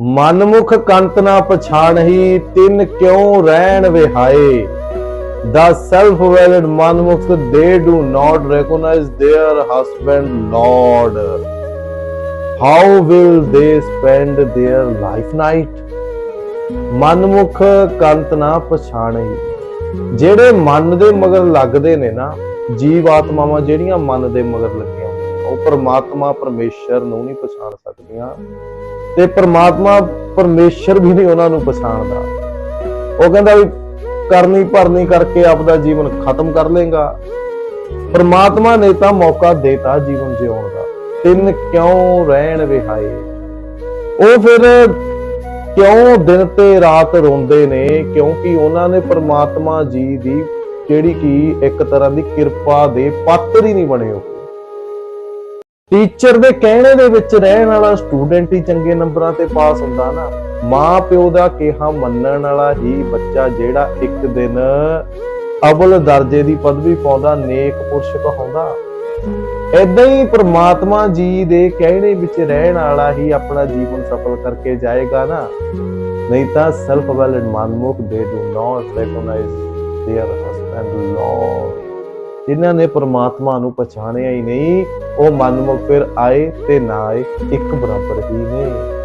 ਮਨਮੁਖ ਕੰਤ ਨਾ ਪਛਾਣਹੀ ਤਿੰਨ ਕਿਉ ਰਹਿਣ ਵਿਹਾਏ ਦਾ self willed manmukh they do not recognise their husband lord how will they spend their life night manmukh ਕੰਤ ਨਾ ਪਛਾਣਹੀ ਜਿਹੜੇ ਮਨ ਦੇ ਮਗਰ ਲੱਗਦੇ ਨੇ ਨਾ ਜੀਵ ਆਤਮਾਵਾਂ ਜਿਹੜੀਆਂ ਮਨ ਦੇ ਮਗਰ ਲੱਗੇ ਉਹ ਪਰਮਾਤਮਾ ਪਰਮੇਸ਼ਰ ਨੂੰ ਨਹੀਂ ਪਛਾਣ ਸਕਦੀਆਂ ਤੇ ਪਰਮਾਤਮਾ ਪਰਮੇਸ਼ਰ ਵੀ ਨਹੀਂ ਉਹਨਾਂ ਨੂੰ ਪਛਾਣਦਾ। ਉਹ ਕਹਿੰਦਾ ਵੀ ਕਰਨੀ ਭਰਨੀ ਕਰਕੇ ਆਪਦਾ ਜੀਵਨ ਖਤਮ ਕਰ ਲੇਗਾ ਪਰਮਾਤਮਾ ਨੇ ਤਾਂ ਮੌਕਾ ਦੇਤਾ ਜੀਵਨ ਜਿਉਣ ਦਾ। ਤਿੰਨ ਕਿਉਂ ਰਹਿਣ ਵਿਹਾਏ? ਉਹ ਫਿਰ ਕਿਉਂ ਦਿਨ ਤੇ ਰਾਤ ਰੋਂਦੇ ਨੇ? ਕਿਉਂਕਿ ਉਹਨਾਂ ਨੇ ਪਰਮਾਤਮਾ ਜੀ ਦੀ ਜਿਹੜੀ ਕਿ ਇੱਕ ਤਰ੍ਹਾਂ ਦੀ ਕਿਰਪਾ ਦੇ ਪਾਤਰ ਹੀ ਨਹੀਂ ਬਣੇ ਉਹ। ਟੀਚਰ ਦੇ ਕਹਿਣੇ ਦੇ ਵਿੱਚ ਰਹਿਣ ਵਾਲਾ ਸਟੂਡੈਂਟ ਹੀ ਚੰਗੇ ਨੰਬਰਾਂ ਤੇ ਪਾਸ ਹੁੰਦਾ ਨਾ ਮਾਂ ਪਿਓ ਦਾ ਕਿਹਾ ਮੰਨਣ ਵਾਲਾ ਹੀ ਬੱਚਾ ਜਿਹੜਾ ਇੱਕ ਦਿਨ ਅਵਲ ਦਰਜੇ ਦੀ ਪਦਵੀ ਪਾਉਂਦਾ ਨੇਕ ਪੁਰਸ਼ ਕਹਾਉਂਦਾ ਏਦਾਂ ਹੀ ਪ੍ਰਮਾਤਮਾ ਜੀ ਦੇ ਕਹਿਣੇ ਵਿੱਚ ਰਹਿਣ ਵਾਲਾ ਹੀ ਆਪਣਾ ਜੀਵਨ ਸਫਲ ਕਰਕੇ ਜਾਏਗਾ ਨਾ ਨਹੀਂ ਤਾਂ ਸੈਲਫ ਵੈਲਿਡ ਮਨਮੁਖ ਦੇ do not recognise their husband lord ਜਿਨ੍ਹਾਂ ਨੇ ਪਰਮਾਤਮਾ ਨੂੰ ਪਛਾਣਿਆ ਹੀ ਨਹੀਂ, ਉਹ ਮਨਮੁਖ ਫਿਰ ਆਏ ਤੇ ਨਾ ਆਏ, ਇੱਕ ਬਰਾਬਰ ਹੀ ਨੇ